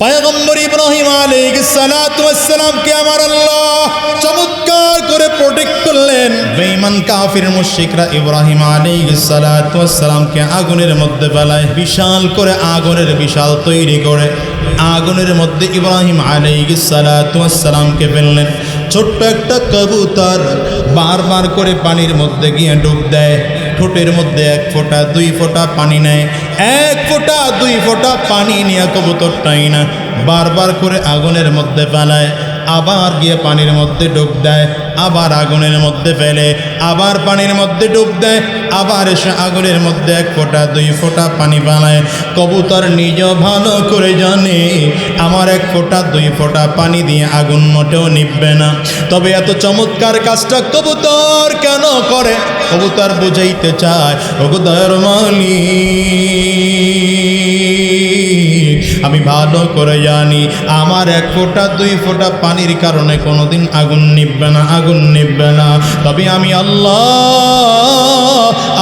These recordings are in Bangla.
পয়গম্বর ইব্রাহিম আলাইহিসসালামকে আমার আল্লাহ চমৎকার করে প্রোটেক্ট করলেন। বেঈমান কাফির মুশরিকরা ইব্রাহিম আলাইহিসসালামকে আগুনের মধ্যে ফেলায়, বিশাল করে আগুনের বিশাল তৈরি করে আগুনের মধ্যে ইব্রাহিম আলাইহিসসালামকে ফেললেন। ছোট্ট একটা কবুতর বারবার করে পানির মধ্যে গিয়ে ডুব দেয়। ঠোঁটের মধ্যে এক ফোঁটা, দুই ফোঁটা পানি নেয়। এক ফোঁটা, দুই ফোঁটা পানি নিয়ে কবুতরটাই না, বারবার করে আগুনের মধ্যে পালায় আবার গিয়ে পানির মধ্যে ডুব দেয়। আবার আগুনের মধ্যে ফেলে, আবার পানির মধ্যে ডুব দেয়, আবার এসে আগুনের মধ্যে এক ফোঁটা, দুই ফোঁটা পানি বানায়। কবুতর নিজেও ভালো করে জানে, আমার এক ফোঁটা, দুই ফোঁটা পানি দিয়ে আগুন মোটেও নিববে না। তবে এত চমৎকার কাজটা কবুতর কেন করে? কবুতর বুঝাইতে চায় কবুতর মালিক, আমি ভালো করে জানি, আমার এক ফোঁটা, দুই ফোঁটা পানির কারণে কোনোদিন আগুন নিববে না। আগুন নিববে না। তবে আমি আল্লাহ,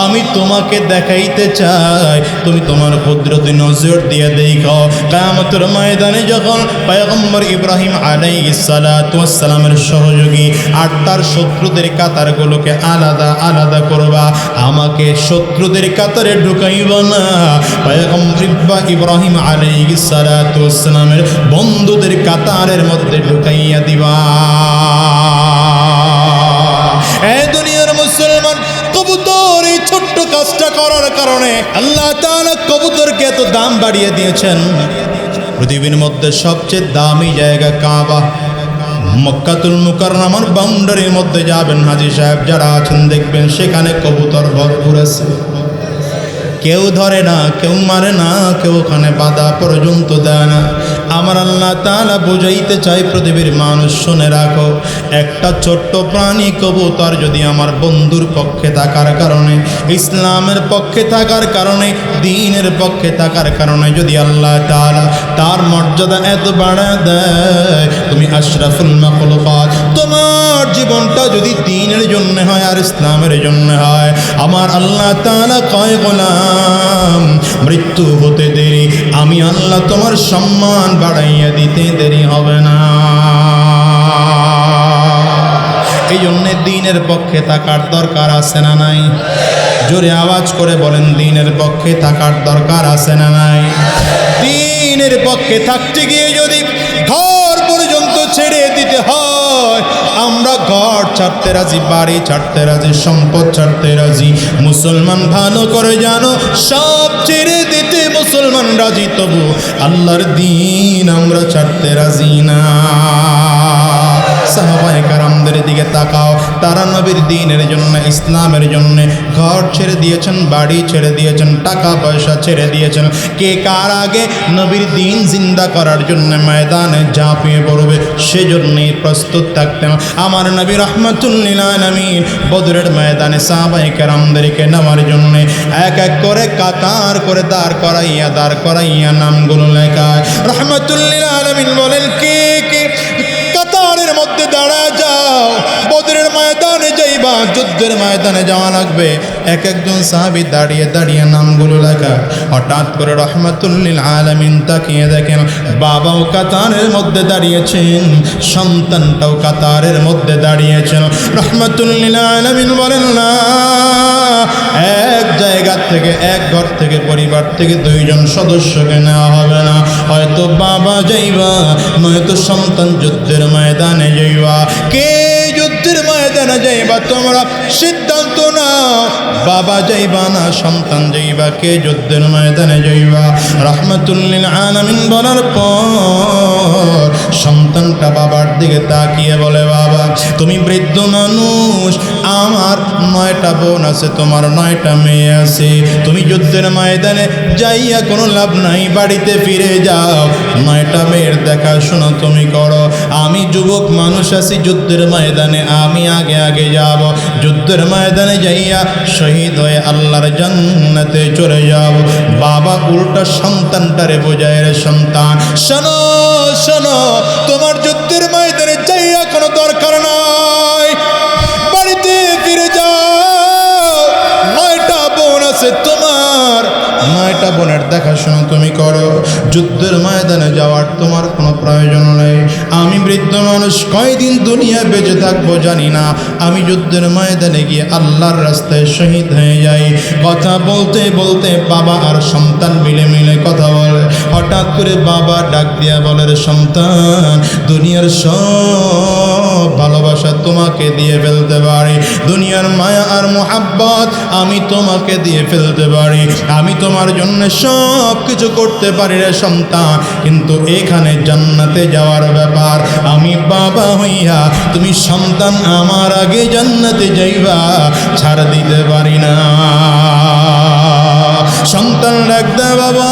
আমি তোমাকে দেখাইতে চাই। তুমি তোমার কুদরতি নজর দিয়ে দেখো। কায়ামতের ময়দানে যখন পয়গম্বর ইব্রাহিম আলাই আলাইসালামের সহযোগী আর তার শত্রুদের কাতারগুলোকে আলাদা আলাদা করবা, আমাকে শত্রুদের কাতারে ঢুকাইব না। পয়গম্বর ইব্রাহিম আলাই আলাইসালামের বন্ধুদের কাতারের মধ্যে ঢুকাইয়া দিবা। এই দুনিয়ার মুসলমান, কবুতর এই ছোট্ট কাজটা করার কারণে আল্লাহ কবুতরকে এত দাম বাড়িয়ে দিয়েছেন। পৃথিবীর মধ্যে সবচেয়ে দামি জায়গা কাবা। মক্কাতুল মুকাররমার বাউন্ডারির মধ্যে যাবেন হাজি সাহেব, যারা আছেন দেখবেন সেখানে কবুতর ভরপুর আছে। কেউ ধরে না, কেউ মারে না, কেউ ওখানে বাধা পর্যন্ত দেয় না। আমার আল্লাহ তালা বুঝাইতে চাই পৃথিবীর মানুষ শুনে রাখো, একটা ছোট্ট প্রাণী কবুতর যদি আমার বন্ধুর পক্ষে থাকার কারণে, ইসলামের পক্ষে থাকার কারণে, দিনের পক্ষে থাকার কারণে যদি আল্লাহ তালা তার মর্যাদা এত বাড়া দেয়, তুমি আশরাফুল মাখলুকাত, তোমার জীবনটা যদি দিনের জন্য হয় আর ইসলামের জন্য হয়, আমার আল্লাহ তালা কয়, গোলাম, মৃত্যু হতে দেরি, আমি আল্লাহ তোমার সম্মান বাড়াইয়া দিতে দেরি হবে না। এই জন্যে দিনের পক্ষে থাকার দরকার আছে না নাই? জোরে আওয়াজ করে বলেন, দিনের পক্ষে থাকার দরকার আছে না নাই? দিনের পক্ষে থাকতে গিয়ে যদি ঘর পর্যন্ত ছেড়ে দিতে হয় ছাড়তে রাজি, বাড়ি ছাড়তে রাজি, সম্পদ ছাড়তে রাজি। মুসলমান ভালো করে জানো, সব ছেড়ে দিতে মুসলমান রাজি, তবু আল্লাহর দিন আমরা ছাড়তে রাজি না। সাহাবায়ে কারামদের দিকে তাকাও। তারা নবীর দিনের জন্য, ইসলামের জন্য ঘর ছেড়ে দিয়েছেন, বাড়ি ছেড়ে দিয়েছেন, টাকা পয়সা ছেড়ে দিয়েছেন। কে কার আগে নবীর দিন জিন্দা করার জন্য ময়দানে ঝাঁপিয়ে পড়বে, সেজন্যই প্রস্তুত থাকতেন। আমার নবী রহমতুল্লিল বদরের ময়দানে সাহাবায়ে কারামদেরকে নেওয়ার জন্য এক এক করে কাতার করে দাঁড় করাইয়া দাঁড় করাইয়া নামগুলো লেখায়। রহমতুল্লিল আলমিন বলেন, কে কে দাঁড়া যাও বদরের যুদ্ধের ময়দানে যাওয়া লাগবে। এক একজন সাহাবি দাঁড়িয়ে দাঁড়িয়ে নামগুলো লেখা। হঠাৎ করে রহমতুল্লিল আলমিন তাকিয়ে দেখেন, বাবাও কাতারের মধ্যে দাঁড়িয়েছেন, সন্তানটাও কাতারের মধ্যে দাঁড়িয়েছেন। রহমতুল্লিল আলমিন বলেন, না, এক জায়গা থেকে, এক ঘর থেকে, পরিবার থেকে দুইজন সদস্যকে নেওয়া হবে না। হয়তো বাবা যাইবা, নয়তো সন্তান যুদ্ধের ময়দানে যাইবা। কে যুদ্ধের ময়দানে যাইবা, তোমরা সিদ্ধান্ত নাও। বাবা যাইবা না, সন্তান যাইবা, কে যুদ্ধের ময়দানে যাইবা? রহমতুল্লিল আলামিন বলার পর সন্তানটা বাবার দিকে তাকিয়ে বলে, বাবা, তুমি বৃদ্ধ মানুষ। আমার নয়টা বোন আছে, তোমার নয়টা মেয়ে আছে। তুমি যুদ্ধের ময়দানে যাইয়া কোনো লাভ নাই, বাড়িতে ফিরে যাও। নয়টা মেয়ের দেখাশোনা তুমি করো। আমি যুবক মানুষ আছি, যুদ্ধের ময়দানে আমি আগে আগে যাব। যুদ্ধের ময়দানে যাইয়া শহীদ হয়ে আল্লাহর জান্নাতে চলে যাব। বাবা, উল্টা সন্তানটারে বোঝায় রে সন্তান। শোনো শোনো, তোমার যুদ্ধের ময়দানে যাইয়া কোনো দরকার নাই। বাড়িতে ফিরে যাও। নয়টা বোন আছে তোমার নয়টা বোনের দেখাশোনা তুমি করো। যুদ্ধের ময়দানে যাওয়ার তোমার কোনো প্রয়োজন নেই। আমি বৃদ্ধ মানুষ, কয়দিন দুনিয়া বেঁচে থাকব জানি না। আমি যুদ্ধের ময়দানে গিয়ে আল্লাহর রাস্তায় শহীদ হয়ে যাই। কথা বলতে বলতে বাবা আর সন্তান মিলে মিলে কথা বলে। হঠাৎ করে বাবা ডাক দিয়া বলে সন্তান, দুনিয়ার সব ভালোবাসা তোমাকে দিয়ে ফেলতে পারি। দুনিয়ার মায়া আর মোহাব্বত আমি তোমাকে দিয়ে ফেলতে পারি। আমি তোমার জন্য সব কিছু করতে পারি রে সন্তান, কিন্তু এখানে জান্নাতে যাওয়ার ব্যাপার। আমি বাবা হইয়া তুমি সন্তান, আমার আগে জান্নাতে যাইবা, ছাড় দিতে পারি না। সন্তান ডাকতে বাবা,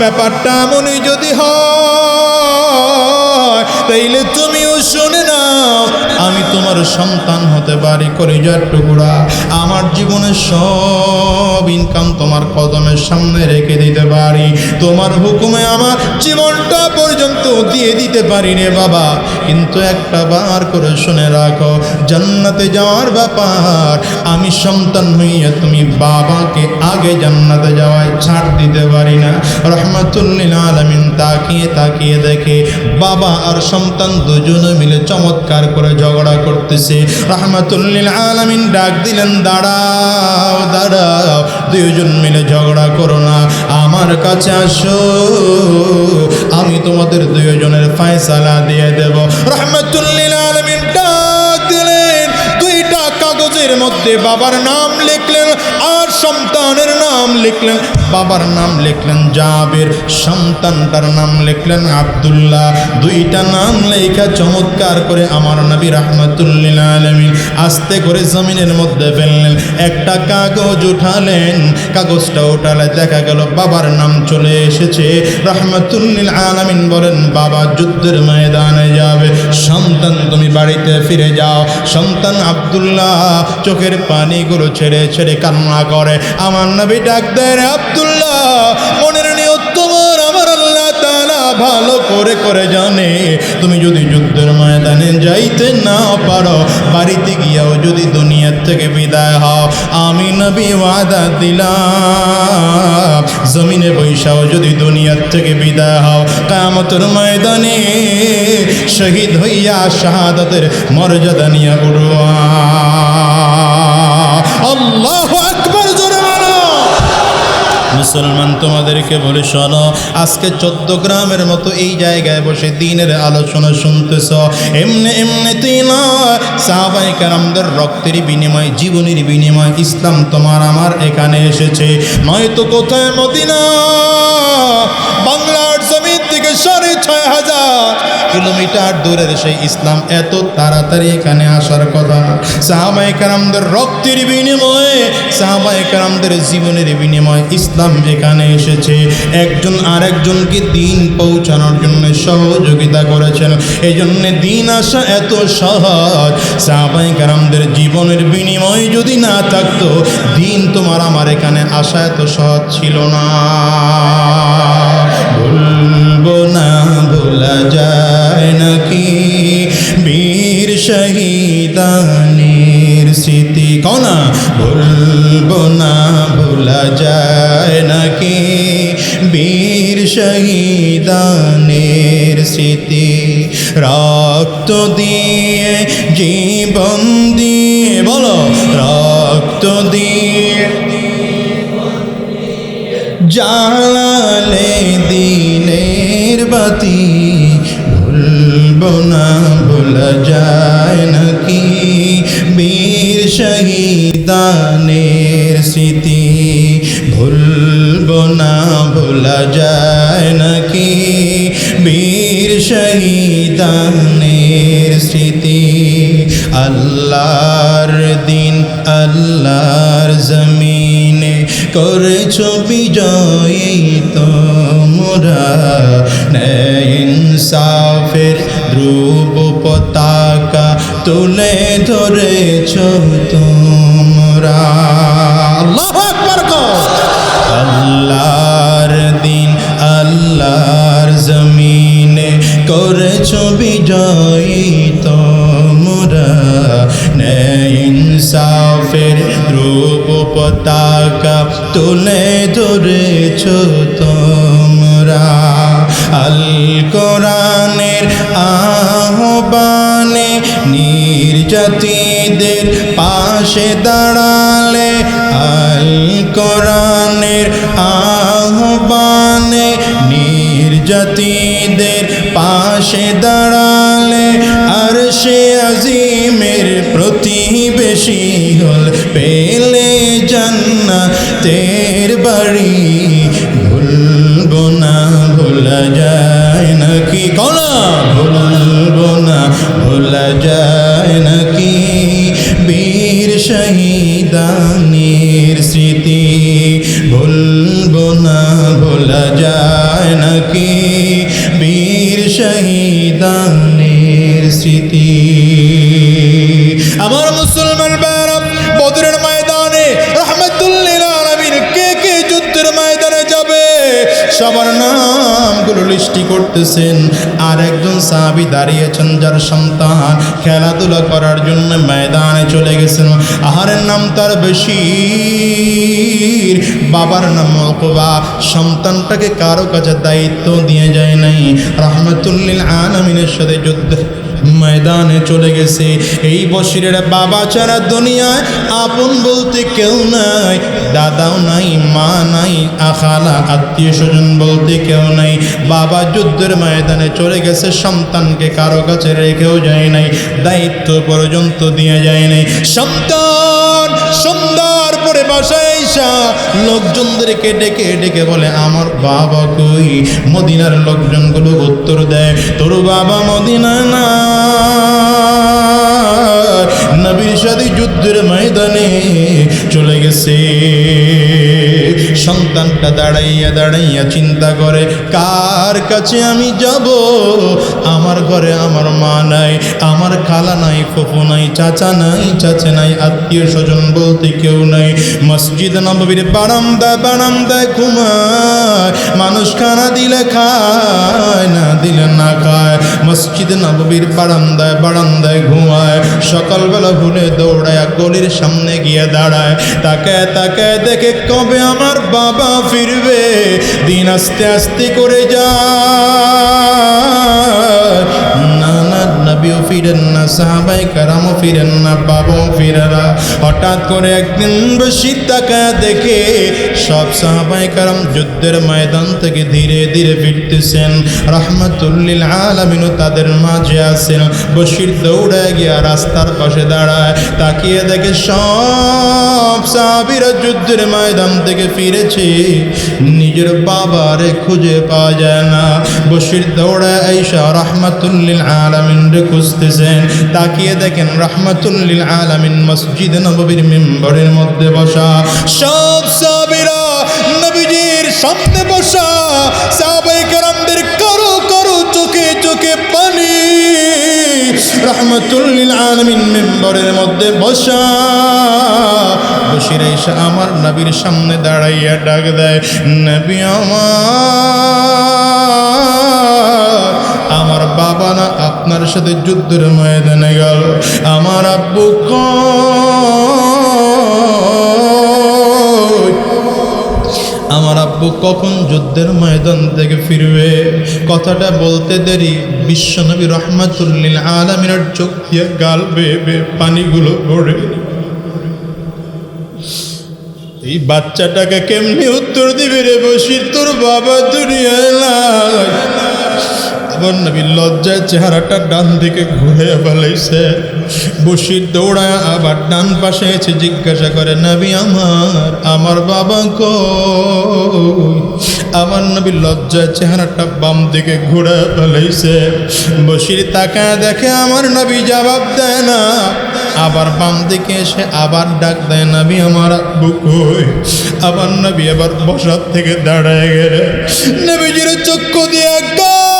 ব্যাপারটা মনে যদি হয়, তাইলে আমি তোমার সন্তান হতে পারি কলিজার টুকরা। আমার জীবনের সব ইনকাম তোমার কদমের সামনে রেখে দিতে পারি। তোমার হুকুমে আমার জীবনটা পর্যন্ত দিয়ে দিতে পারি রে বাবা। কিন্তু একটা বার করে শুনে রাখো, জান্নাতে যাওয়ার ব্যাপার। আমি সন্তান হইয়া তুমি বাবাকে আগে জান্নাতে যাওয়ায় ছাড় দিতে পারি না। রহমতুল্লিল আলমিন তাকিয়ে তাকিয়ে দেখে বাবা আর সন্তান দুজনে মিলে চমৎকার করে ঝগড়া করতেছে। রহমাতুল্লিল আলমিন ডাক দিলেন, দাঁড়াও দাঁড়াও দুজন মিলে ঝগড়া করো না। আমার কাছে আসো, আমি তোমাদের দুজনের ফয়সালা দিয়ে দেব। রহমাতুল্লিল আলমিন কাগজের মধ্যে বাবার নাম লিখলেন আর সন্তানের নাম লিখলেন। বাবার নাম লিখলেন জাবের সন্তানটার নাম লিখলেন আব্দুল্লাহ। দুইটা নাম লেখা চমৎকার করে আমার নবী রহমতুল্লিল আলমিন আস্তে করে জমিনের মধ্যে ফেললেন। একটা কাগজ উঠালেন, কাগজটা উঠালে দেখা গেল বাবার নাম চলে এসেছে। রহমতুল্লিল আলমিন বলেন, বাবা, যুদ্ধের ময়দানে যাবে। সন্তান, তুমি বাড়িতে ফিরে যাও। সন্তান আব্দুল্লাহ চোখের পানিগুলো ছেড়ে ছেড়ে কান্না করে। আমার নবী ডাক রে আব্দুল্লাহ, মনের ভালো করে করে জানে। তুমি যদি যুদ্ধের ময়দানে যাইতে না পারো, বাড়িতে গিয়াও যদি দুনিয়ার থেকে বিদায় হও, আমি নবী ওয়াদা দিলাম। জমিনে বৈশাও যদি দুনিয়ার থেকে বিদায় হও কামতর ময়দানে শহীদ হইয়া শাহাদাতের মর্যাদা নিয়ে উড়ুয়া আল্লাহ আকবর, জোরে মানো মুসলমান, তোমাদেরকে বলে, শোনো, আজকে চোদ্দ গ্রামের মতো এই জায়গায় বসে দিনের আলোচনা শুনতেছ। এমনি এমনিতেই নয় সাহাবাই কারামদের রক্তের বিনিময়, জীবনের বিনিময় ইসলাম তোমার, আমার এখানে এসেছে। নয়তো কোথায় মদিনা? বাংলার জমিন থেকে সাড়ে ছয় হাজার কিলোমিটার দূরের সেই ইসলাম এত তাড়াতাড়ি এখানে আসার কথা। সাহাবাই কারামদের রক্তের বিনিময়ে সাহাবাই কারামদের জীবনের বিনিময় ইসলাম এখানে এসেছে। একজন আরেকজনকে দিন পৌঁছানোর জন্য সহযোগিতা করেছেন। এই জন্য দিন আসা এত সহজ। সাহাবাই কারামদের জীবনের বিনিময় যদি না থাকতো, দিন তোমার আমার এখানে আসা এত সহজ ছিল না। ভোলা যায় নাকি? বীর শহীদানের স্মৃতি কনা ভুলবো না ভোলা যায় নাকি? বীর শহীদানের স্মৃতি রক্ত দিয়ে, জীবন দিয়ে, বলো, রক্ত দিয়ে জালালে ভুলব না ভোলা যায় নাকি? বীর শহীদানের স্মৃতি ভুলব না ভোলা যায় নাকি? বীর শহীদানের স্মৃতি আল্লাহর দিন, আল্লাহর জমিনে করেছ বিজয়ী তোমরা। ইনসাফের ধ্রুব পতাকা তুলে ধরেছ তোমরা। আল্লাহর দিন আল্লাহর জমিনে করেছ বিজয়ী ইনসাফের ধ্রুব পতাকা তুলে ধরেছ তোমরা। আল কোরআনের আহ্বানে নির্যাতিদের পাশে দাঁড়ালে আল কোরআনের আহ্বানে নির্যাতিদের পাশে দাঁড়ালে আর সে আজিমের প্রতিবেশী হল। পেলে জান্নাতের বাড়ি, ভুলবো না, ভোলা যায় নাকি? কলা ভুলবো না, ভোলা যায় নাকি? বীর শহীদানির শহীদানির স্মৃতি। করতেছেন। আর একজন সাহাবি দাঁড়িয়েছেন যার সন্তান খেলাধুলা করার জন্য ময়দানে চলে গেছেন। আহারের নাম তার বেশি বাবার নাম অকবা সন্তানটাকে কারও কাছে দায়িত্ব দিয়ে যায় নাই। রহমতুল্লিল আনামিনের সাথে যুদ্ধ ময়দানে চলে গেছে। এই বসিরের বাবা ছাড়া দুনিয়ায় আপন বলতে কেউ নাই, দাদাও নাই, মা নাই, আখালা, আত্মীয় স্বজন বলতে কেউ নাই। বাবা যুদ্ধের ময়দানে চলে গেছে, সন্তানকে কারও কাছে রেখেও যায় নাই, দায়িত্ব পর্যন্ত দিয়ে যায় নাই। সন্তান সুন্দর পরে বাসায় লোকজনদেরকে ডেকে ডেকে বলে, আমার বাবা কই? মদিনার লোকজনগুলো উত্তর দেয়, তোর বাবা মদিনা না। নবীর সাথে যুদ্ধের ময়দানে চলে গেছে। সন্তানটা দাঁড়াইয়া দাঁড়াইয়া চিন্তা করে, কার কাছে আমি যাব? আমার ঘরে আমার মা নাই, আমার খালা নাই, ফুফু নাই, চাচা নাই চাচা নাই, আত্মীয় স্বজন বলতে কেউ নাই। মসজিদ নবীর বারান্দায় বারান্দায় ঘুমায় মানুষ খানা দিলে খায়, না দিলে না খায়। মসজিদ নবীর বারান্দায় বারান্দায় ঘুমায়। সকালবেলা ভুলে দৌড়ায়, গলির সামনে গিয়ে দাঁড়ায়। তাকে তাকে দেখে কবে আমার বাবা ফিরবে? দিন আস্তে আস্তে করে যা না না নবীও ফিরেন না, সাহাবাই কারামও ফিরেন না, বাবাও ফিরে না। হঠাৎ করে একদিন বেশি টাকা দেখে সব সাহাবাই কারাম যুদ্ধের ময়দান থেকে ধীরে ধীরে ফিরতেছেন। রহমতুল্লিল আলমিনও তাদের মাঝে আছেন। বসির দৌড়ায় গিয়া রাস্তার পাশে দাঁড়ায়। তাকিয়ে দেখে সব সাহাবিরা যুদ্ধের ময়দান থেকে ফিরেছে। নিজের বাবারে খুঁজে পাওয়া যায় না। বসির দৌড়ায় আইসা রহমতুল্লিল আলমিন খুঁজতেছেন। তাকিয়ে দেখেন রহমতুল্লিল আলমিন মসজিদ নবীর মেম্বরের মধ্যে বসা। সব সাবিরা নবীজির সামনে বসা। সাহাবাই কারামদের করো করো চোখে চোখে পানি। রহমতুল্লিল আলমিন মেম্বরের মধ্যে বসা। বসির এসে আমার নবীর সামনে দাঁড়াইয়া ডাক দেয়, নবী আমার আমার বাবা না আপনার সাথে যুদ্ধের ময়দানে গেল। আমার আব্বু কই? আমার আব্বু কখন যুদ্ধের ময়দান থেকে ফিরবে? কথাটা বলতে দেরি। বিশ্বনবী রহমাতুল্লিল আলমিনের চোখ দিয়ে গাল বেয়ে পানিগুলো ভরে এই বাচ্চাটাকে কেমনি উত্তর দিবে রে বসির তোর বাবা দুনিয়ায় আবার নবী লজ্জায় চেহারাটা ডান দিকে ঘুরে ফেলাইছে বসির দৌড়ায় আবার ডান পাশে এসে জিজ্ঞাসা করে, নবী আমার আমার বাবা কই? আমার নবী লজ্জায় চেহারাটা বাম দিকে ঘুরে ফেলাইছে বসির তাকায় দেখে আমার নবী জবাব দেয় না। আবার বাম দিকে এসে আবার ডাক দেয়, নবী আমার আব্বু আবার নবী আবার বসার থেকে দাঁড়ায় গেলে নবীজির চক্ষু দিয়ে গাল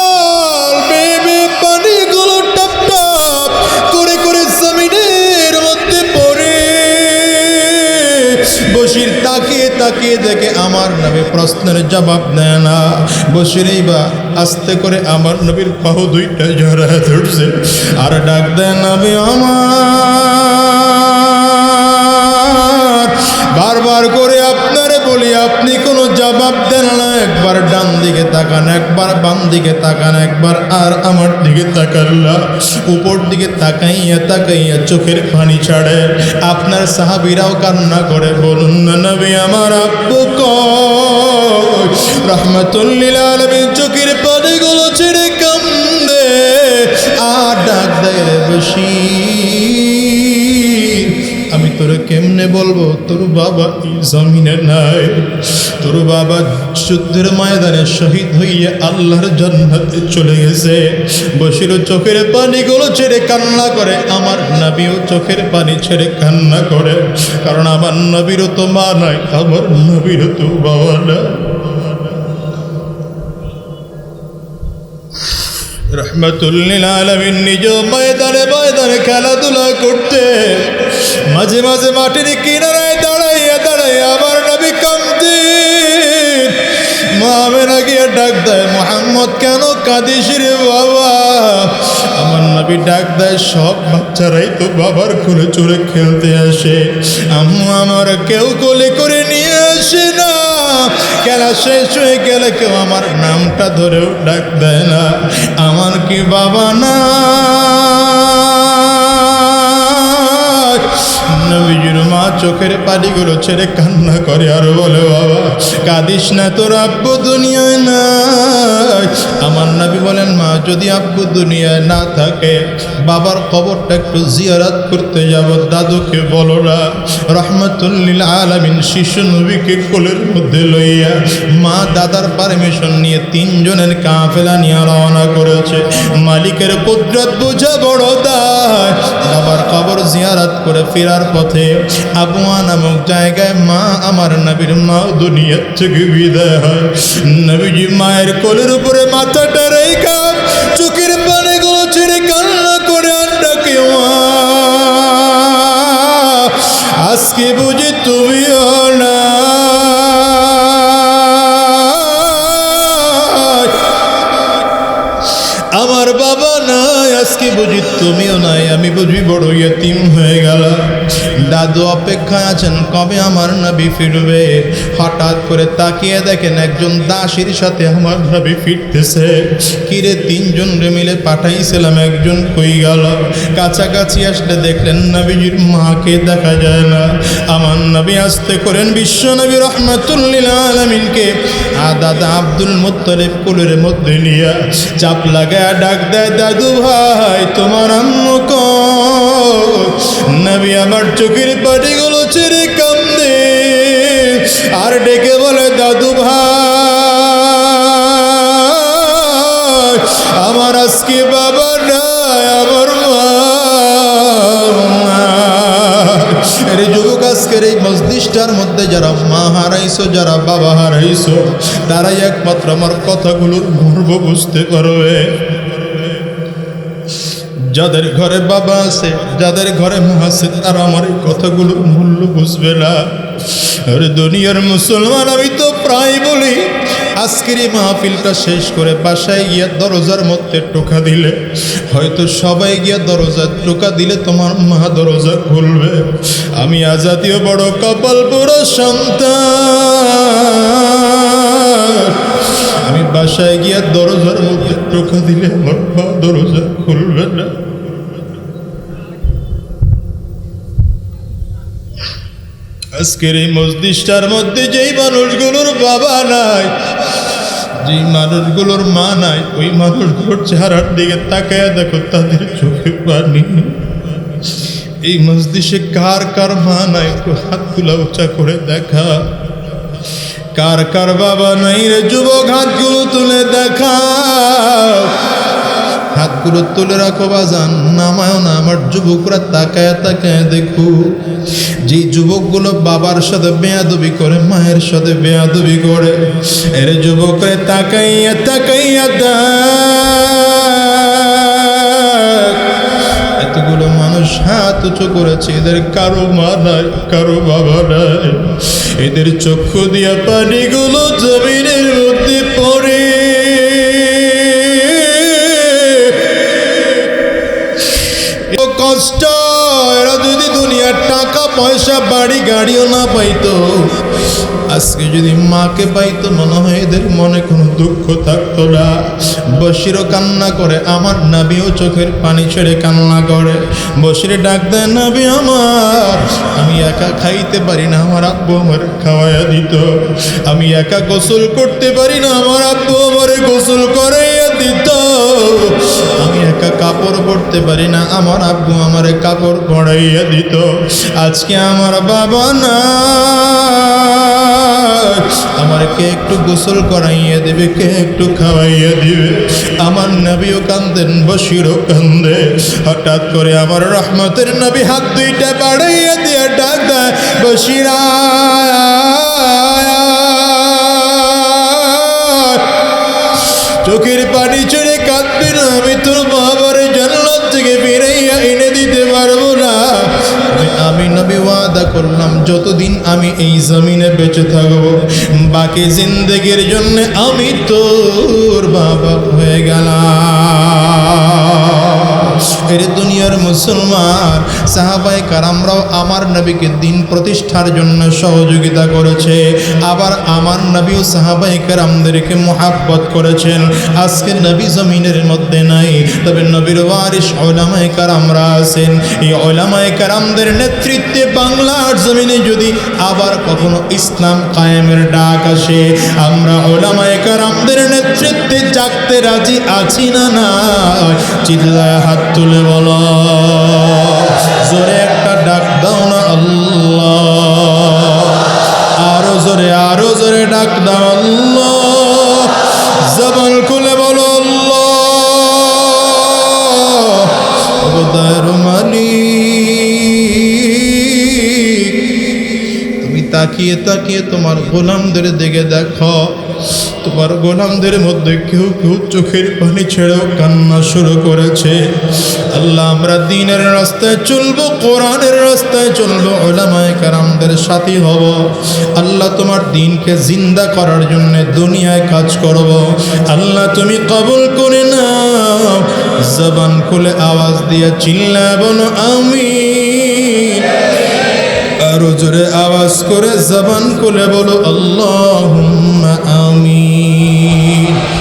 বসির তাকিয়ে তাকিয়ে দেখে আমার নবী প্রশ্নের জবাব দেয় না। বসির বা আস্তে করে আমার নবীর পাহ দুইটা জড়া ধরছে। আর ডাক দেয়, নবী আমার! বারবার করে আপনারে বলি, আপনি কোনো জবাব দেন না। একবার ডান দিকে তাকান, একবার বাম দিকে তাকান, একবার আর আমার দিকে তাকান উপর দিকে তাকাইয়া তাকাইয়া চোখের পানি ছাড়ে আপনার সাহাবিরাও কান্না করে, বলুন না নবী আমার আব্বু কই? রহমতুল্লিল আলমী চোখের পানিগুলো ছেড়ে কান্দে আর ডাক দেয় বসি কেমনে বলব, তোর বাবা জমিনে নাই? তোর বাবা যুদ্ধের ময়দানে শহীদ হইয়া আল্লাহর জান্নাতে চলে গেছে। বসির চোখের পানিগুলো ছেড়ে কান্না করে, আমার নবীও চোখের পানি ছেড়ে কান্না করে। কারণ আমার নবীরও তো মা নাই, আমার নবীরও তো বাবা নাই। রহমতুল্লিল ময়দানে ময়দানে খেলাধুলা করতে মাঝে মাঝে কিনারায় দাঁড়াইয়া দাঁড়াইয়া আমার ডাক দেয় কেন রে বাবা? আমার নবী ডাক দেয়, সব বাচ্চারাই তো বাবার কোলে চড়ে খেলতে আসে। আম্মু আমার কেউ কোলে করে নিয়ে আসে না খেলা শেষ হয়ে গেলে কেউ আমার নামটা ধরেও ডাক না? আমার কি বাবা না? নবীজির মা চোখের পানিগুলো ছেড়ে কান্না করে আর বলে, বাবা, কাঁদিস না তোর আব্বু দুনিয়ায় নাই। আমার নবী বলেন, মা, যদি আব্বু দুনিয়ায় না থাকে, বাবার কবরটা একটু জিয়ারাত করতে যাব। দাদুকে বলো না, রহমতুল্লিল আলমিন শিশু নবীকে কোলের মধ্যে লইয়া মা দাদার পারমিশন নিয়ে তিনজনের কাফেলা নিয়ে রওনা করেছে। মালিকের কুদরত বুঝা বড় দায়। বাবার কবর জিয়ারাত করে ফেরার পথে আবুয়া নামক জায়গায় মা আমার নবীর মা দুনিয়ার থেকে বিদায় হয়। নবীজি মায়ের কোলের উপরে মাথাটা রেখা চোখের পানিগুলো ছেড়ে কান্না করে আন্ডাকে আজকে বুঝি আজকে বুঝি তুমিও নাই, আমি বুঝি বড় ইয়তিম হয়ে গেল দাদু অপেক্ষায় আছেন, কবে আমার নবী ফিরবে? হঠাৎ করে তাকিয়ে দেখেন একজন দাসীর সাথে আমার নবী ফিরতেছে। কিরে তিনজন মিলে পাঠাইছিলাম, একজন কই গেল? কাছাকাছি আসলে দেখলেন নবীজির মাকে দেখা যায় না। আমার নবী আসতে করেন, বিশ্ব নবী রহমাতুল্লিল আলমিনকে আর দাদা আব্দুল মুত্তলিব কুলের মধ্যে নিয়ে চাপ লাগায় ডাক দেয়, দাদু ভাই তোমার আম্মু কই? নবী আমার চোখের পাটিগুলো ছেড়ে কান্দে। আর ডেকে বলে, দাদু ভাই, আমার আজকে বাবা নাই, আমার মা এর যুবক, আজকের এই মসজিদটার মধ্যে যারা মা হারাইছো, যারা বাবা হারাইছো, তারাই একমাত্র আমার কথাগুলোর গর্ব বুঝতে পারবে। যাদের ঘরে বাবা আছে, যাদের ঘরে মা আছে, তারা আমার এই কথাগুলোর মূল্য বুঝবে না। আরে দুনিয়ার মুসলমান, আমি তো প্রায় বলি, আজকের এই মাহফিলটা শেষ করে বাসায় গিয়া দরজার মধ্যে টোকা দিলে, হয়তো সবাই গিয়ে দরজা টোকা দিলে তোমার মা দরজা খুলবে। আমি আজাতীয় বড় কপাল পুরো সন্তান। আমি বাসায় গিয়া দরজার মধ্যে টোকা দিলে আমার মা দরজা খুলবে না। আজকের এই মসজিদটার মধ্যে যেই মানুষগুলোর বাবা নাই, যেই মানুষগুলোর মা নাই, ওই মানুষগুলোর চেহারার দিকে তাকায় দেখো, তাদের চোখে পানি। এই মসজিদে কার কার মা নাই হাত তুলা উঁচা করে দেখা। কার কার বাবা নাই রে, যুবক হাতগুলো তুলে দেখা। হাতগুলো তুলে রাখো বাজান নামায় না, আমার যুবকরা তাকায় তাকায় দেখো। যে যুবকগুলো বাবার সাথে বেয়াদবি করে, মায়ের সাথে বেয়াদবি করে, এর যুবকরে তাকাইয়া তাকাইয়া দেখ। এতগুলো মানুষ হাত উঁচু করেছে, এদের কারও মা নাই, কারও বাবা নাই। এদের চক্ষু দিয়া পানিগুলো পয়সা, বাড়ি, গাড়িও না পাইতো। আজকে যদি মাকে পাইতো, মনে হয় এদের মনে কোনো দুঃখ থাকতো না। বসিরও কান্না করে, আমার নাবিও চোখের পানি ছেড়ে কান্না করে। বসিরে ডাক দেয় নাবি আমার, আমি একা খাইতে পারি না, আমার আব্বু আমার খাওয়াইয়া দিত। আমি একা গোসল করতে পারি না, আমার আব্বু আমার গোসল করাইয়া দিত আমি একা কাপড় পরতে পারি না, আমার আব্বু আমার কাপড় পরাইয়া দিত। আজকে আমার বাবা না আমার কে একটু গোসল করাইয়া দেবে, কে একটু খাওয়াইয়া দিবে। আমার নবীও কান্দেন বসিরও কান্দে। হঠাৎ করে আমার রহমতের নবী হাত দুইটা বাড়াইয়া দিয়ে ডাক দেয় বসিরা চোখের পানি চড়ে কাঁদবে না, আমি তোর বাবার জান্নাত থেকে ফিরাইয়া এনে দিতে পারব না। আমি- নবী ওয়াদা করলাম, যতদিন আমি এই জমিনে বেঁচে থাকব, বাকি জিন্দগির জন্য আমি তোর বাবা হয়ে গেলাম। এর দুনিয়ার মুসলমান। সাহাবাই কারামরাও আমার নবীকে দিন প্রতিষ্ঠার জন্য সহযোগিতা করেছে। আবার আমার নবীও সাহাবাই কারামদেরকে মোহাব্বত করেছেন। আজকে নবী জমিনের মধ্যে নাই, তবে নবীর ওয়ারিস ওলামায় কারামরা আছেন। এই ওলামায় কারামদের নেতৃত্বে বাংলার জমিনে যদি আবার কখনো ইসলাম কায়েমের ডাক আসে, আমরা ওলামায় কারামদের নেতৃত্বে জাগতে রাজি আছি না না চিল্লায় হাত তুলে বলো। জোরে একটা ডাক দাও না আল্লাহ। আরও জোরে আরও জোরে ডাক দাও আল্লাহ। জবান খুলে বলো আল্লাহ। মালিক, তুমি তাকিয়ে তাকিয়ে তোমার গোলামদের দিকে দেখো। তোমার গোলামদের মধ্যে কেউ কেউ চোখের পানি ছেড়েও কান্না শুরু করেছে। আল্লাহ আমরা দিনের রাস্তায় চলবো, কোরআনের রাস্তায় চলবো, ওলামায় কারামদের সাথী হব। আল্লাহ তোমার দিনকে জিন্দা করার জন্য দুনিয়ায় কাজ করব। আল্লাহ তুমি কবল করে নাও, জবান খুলে আওয়াজ দিয়ে চিল্লা বলো আমি আরও জোরে আওয়াজ করে জবান খুলে বলো আল্লাহ আমিন।